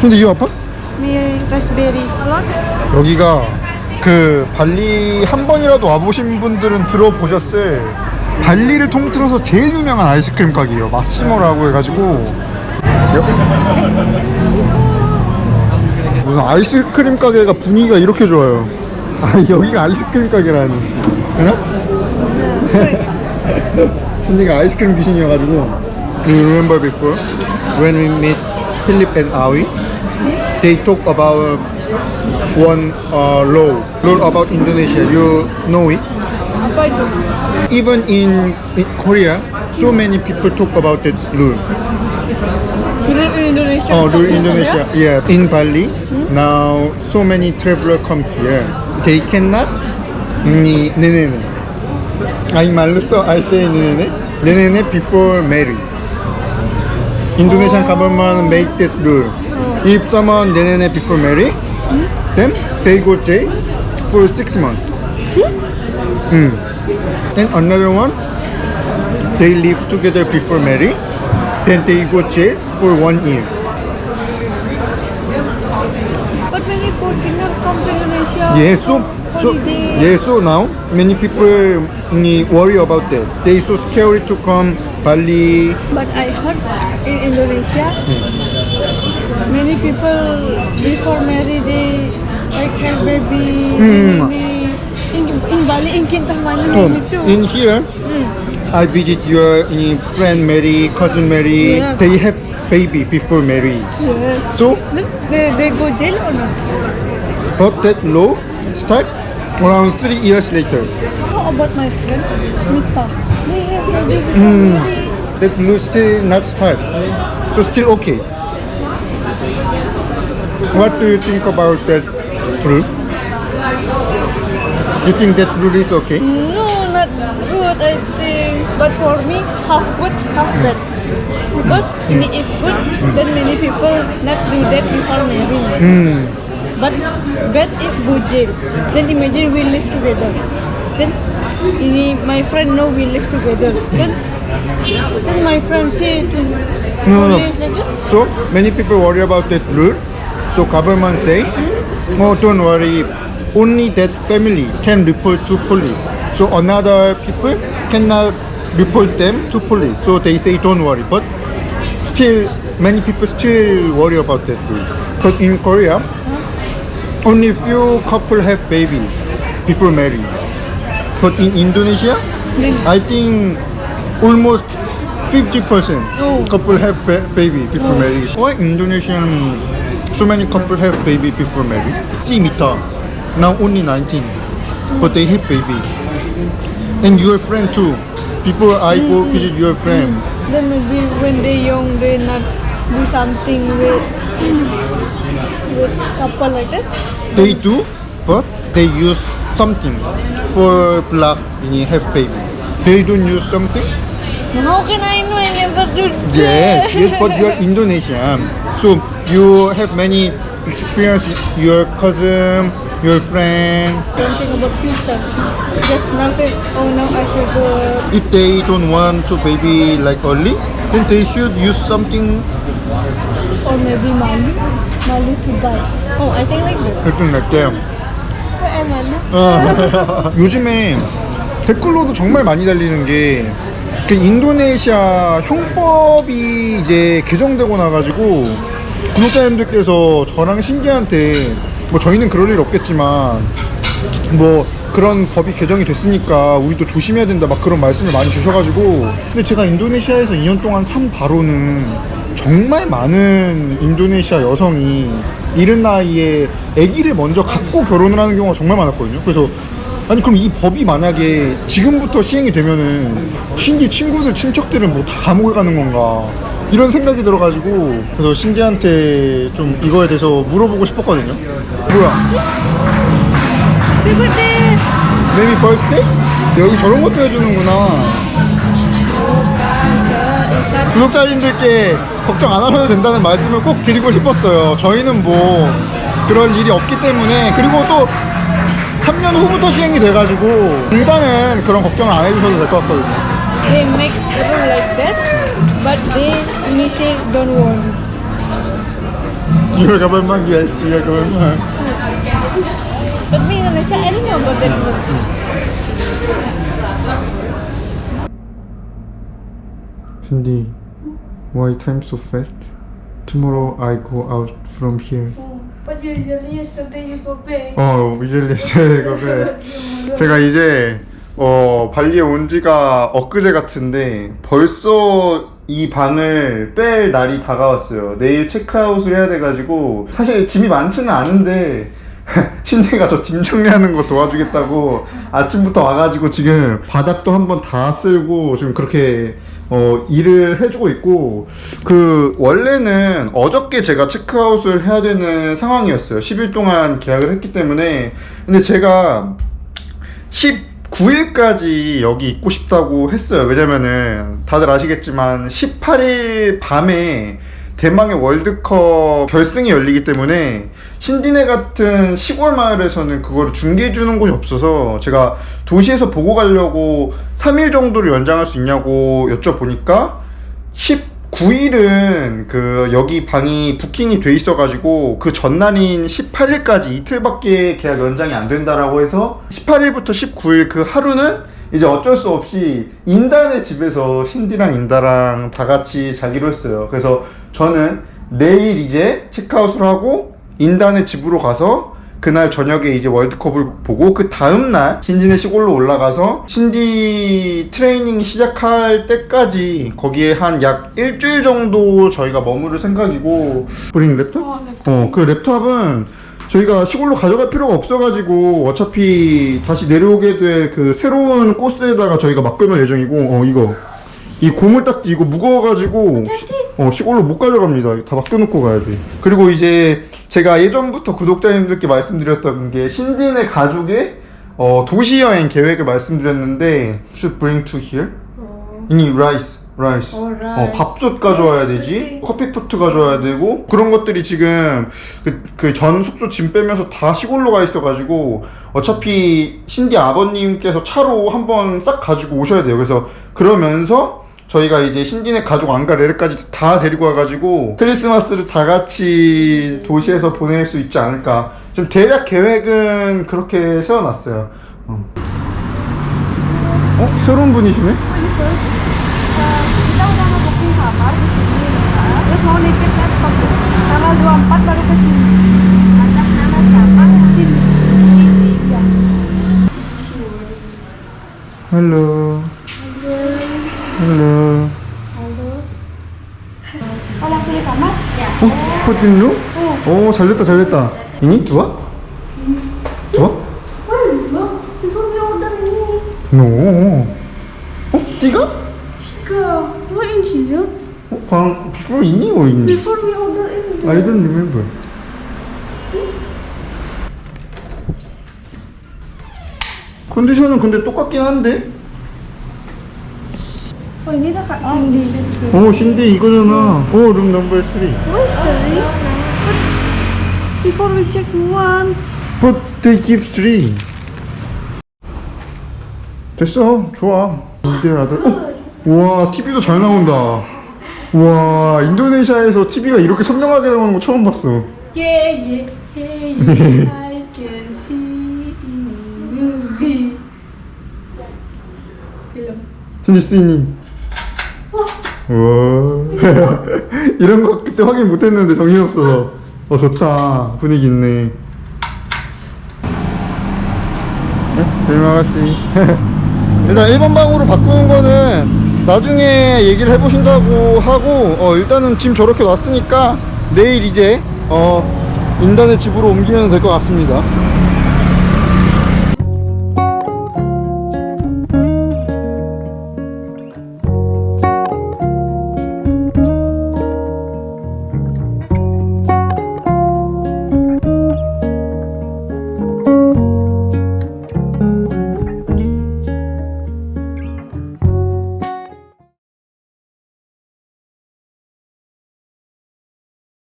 근데 이 아파? May raspberry float. 여기가 그 발리 한 번이라도 와보신 분들은 들어보셨을 발리를 통틀어서 제일 유명한 아이스크림 가게예요. 마시모라고 해가지고. 무슨 아이스크림 가게가 분위기가 이렇게 좋아요. 아 여기가 아이스크림 가게라니. 응? 신이가 아이스크림 귀신이어가지고. You remember before? When we met Philip and Awi they talk about one uh, law law about Indonesia you know it Apa itu? even in, in Korea so many people talk about that rule Dulu di Indonesia. Oh, do bukan di Indonesia. Korea? Yeah, in Bali. Now, so many traveler come here. They cannot. Ni, ne, ne, ne. I 말로써 I say ne, ne, ne. Ne, ne, ne before marry. Indonesian government make that rule. If someone ne, ne, ne before marry, then they go jail for six months. Hmm. And another one, they live together before marry, then they go jail for one year. But many foreigner come to Indonesia. Yeah, so so holiday. yeah, so now many people mm, worry about that. They so scary to come Bali. But I heard in Indonesia, Hmm. many people before married they like have baby. Hmm. In, in Bali, in Kintamani, Oh, in here, I visit your friend Mary, cousin Mary. Yeah. They have baby before marry. yes. So, Look, they, they go jail or not? but that law start around three years later. How about my friend Mita? They have baby before Hmm. That still not start. So still okay. What do you think about that rule? You think that rule is okay? No, not good, I think. But for me, half good, half bad. Because in if good, then many people not do that before marrying. Hmm. But bad if jail. Then imagine we live together. Then ini my friend know we live together. Then then my friend say to No, no. like. So many people worry about that rule. So government say, oh don't worry, only that family can report to police. So another people cannot report them to police. So they say don't worry. But still, many people still worry about that rule. But in Korea, only few couple have baby before marriage. But in Indonesia, I think almost 50% Oh. couple have ba- baby before oh. marriage. Why Indonesian so many couple have baby before marriage? See Mita, now only 19, but they have baby. And your friend too. Before I go mm-hmm. visit your friend, mm-hmm. then maybe when they young they not do something with with couple like that. they do, but they use something for you have baby. They don't use something. How can I know? I never do Yeah, that. yes, but you're Indonesian. So you have many experience your cousin, your friend. Don't think about future. Just say, oh now I should go. If they don't want to baby like early, then they should use something Or maybe malu. Malu to die. Oh, I think like that. something like that. Malu. 어. 요즘에 댓글로도 정말 많이 달리는 게, 그 인도네시아 형법이 이제 개정되고 나가지고, 구독자님들께서 저랑 신기한테, 뭐 저희는 그럴 일 없겠지만, 뭐 그런 법이 개정이 됐으니까 우리도 조심해야 된다 막 그런 말씀을 많이 주셔가지고 근데 제가 인도네시아에서 2년 동안 산 바로는 정말 많은 인도네시아 여성이 이른 나이에 아기를 먼저 갖고 결혼을 하는 경우가 정말 많았거든요. 그래서 아니 그럼 이 법이 만약에 지금부터 시행이 되면은 신기 친구들 친척들은 뭐 다 감옥에 가는 건가? 이런 생각이 들어가지고 그래서 신기한테 좀 이거에 대해서 물어보고 싶었거든요. 뭐야? Happy birthday. 여기 저런 것도 해주는구나. 구독자님들께 걱정 안 하셔도 된다는 말씀을 꼭 드리고 싶었어요. 저희는 뭐 그럴 일이 없기 때문에 그리고 또 3년 후부터 시행이 돼가지고 일단은 그런 걱정을 안 해주셔도 될 것 같거든요. They make rule like that, but they initiate don't want. Your government, yes, to your government. Tapi Indonesia ini nggak berdiri. Cindy, why time so fast? Tomorrow I go out from here. But usually yesterday you go back. 어, 위젤리 제거를 제가 이제 어 발리에 온 지가 엊그제 같은데 벌써 이 방을 뺄 날이 다가왔어요. 내일 체크아웃을 해야 돼가지고 사실 짐이 많지는 않은데 신내가 저 짐 정리하는 거 도와주겠다고 아침부터 와가지고 지금 바닥도 한번 다 쓸고 지금 그렇게 어 일을 해주고 있고 그 원래는 어저께 제가 체크아웃을 해야 되는 상황이었어요. 10일 동안 계약을 했기 때문에 근데 제가 19일까지 여기 있고 싶다고 했어요. 왜냐면은 다들 아시겠지만 18일 밤에 대망의 월드컵 결승이 열리기 때문에 신디네 같은 시골 마을에서는 그거를 중계해 주는 곳이 없어서 제가 도시에서 보고 가려고 3일 정도를 연장할 수 있냐고 여쭤보니까 19일은 그 여기 방이 부킹이 돼 있어 가지고 그 전날인 18일까지 이틀밖에 계약 연장이 안 된다라고 해서 18일부터 19일 그 하루는 이제 어쩔 수 없이 인단의 집에서 신디랑 인다랑 다 같이 자기로 했어요. 그래서 저는 내일 이제 체크아웃을 하고 인단의 집으로 가서 그날 저녁에 이제 월드컵을 보고 그 다음 날 신진의 시골로 올라가서 신디 트레이닝 시작할 때까지 거기에 한 약 일주일 정도 저희가 머무를 생각이고 브링 랩탑? 어, 어, 그 랩탑은 저희가 시골로 가져갈 필요가 없어가지고 어차피 다시 내려오게 될 그 새로운 코스에다가 저희가 맡겨놓을 예정이고 어 이거. 이 고물딱지 이거 무거워가지고 시, 어 시골로 못 가져갑니다. 다 맡겨놓고 가야지. 그리고 이제 제가 예전부터 구독자님들께 말씀드렸던 게 신딘의 가족의 어 도시 여행 계획을 말씀드렸는데 should bring to here? 이 라이스 라이스 어, 어. 밥솥 가져와야 되지? 커피포트 가져와야 되고 그런 것들이 지금 그전 숙소 짐 빼면서 다 시골로 가 있어가지고 어차피 신디 아버님께서 차로 한번 싹 가지고 오셔야 돼요. 그래서 그러면서 저희가 이제 신디네 가족 안가 레레까지 다 데리고 와가지고 크리스마스를 다 같이 도시에서 보낼 수 있지 않을까 지금 대략 계획은 그렇게 세워놨어요 어, 어? 새로운 분이시네? Udah Hello. Hello. Halo. Oh, langsung di kamar? Ya. 어? 오, 잘 됐다, 잘 됐다. dua? dua? Belum. Before we order ini. No. 어? Tiga. Dua in here. 어, 방 ini or ini? Before we order ini. I don't remember. 컨디션은 근데 똑같긴 한데? Oh, ini dah Kak Cindy. 어, 신디 이거잖아. 어, 룸 넘버 3. Oh, sorry. Before we check one. But they give three. 됐어, 좋아. 아들. 어? 우와, TV도 잘 나온다. 우와, 인도네시아에서 TV가 이렇게 선명하게 나오는 거 처음 봤어. Yeah, yeah, yeah, yeah. I can see in movie. Film. 신디 씨니. 우와. 이런 거 그때 확인 못 했는데 정신 없어서. 어, 좋다. 분위기 있네. 네, 들마가씨. 일단 1번 방으로 바꾸는 거는 나중에 얘기를 해보신다고 하고, 어, 일단은 짐 저렇게 놨으니까 내일 이제, 어, 인단의 집으로 옮기면 될 것 같습니다.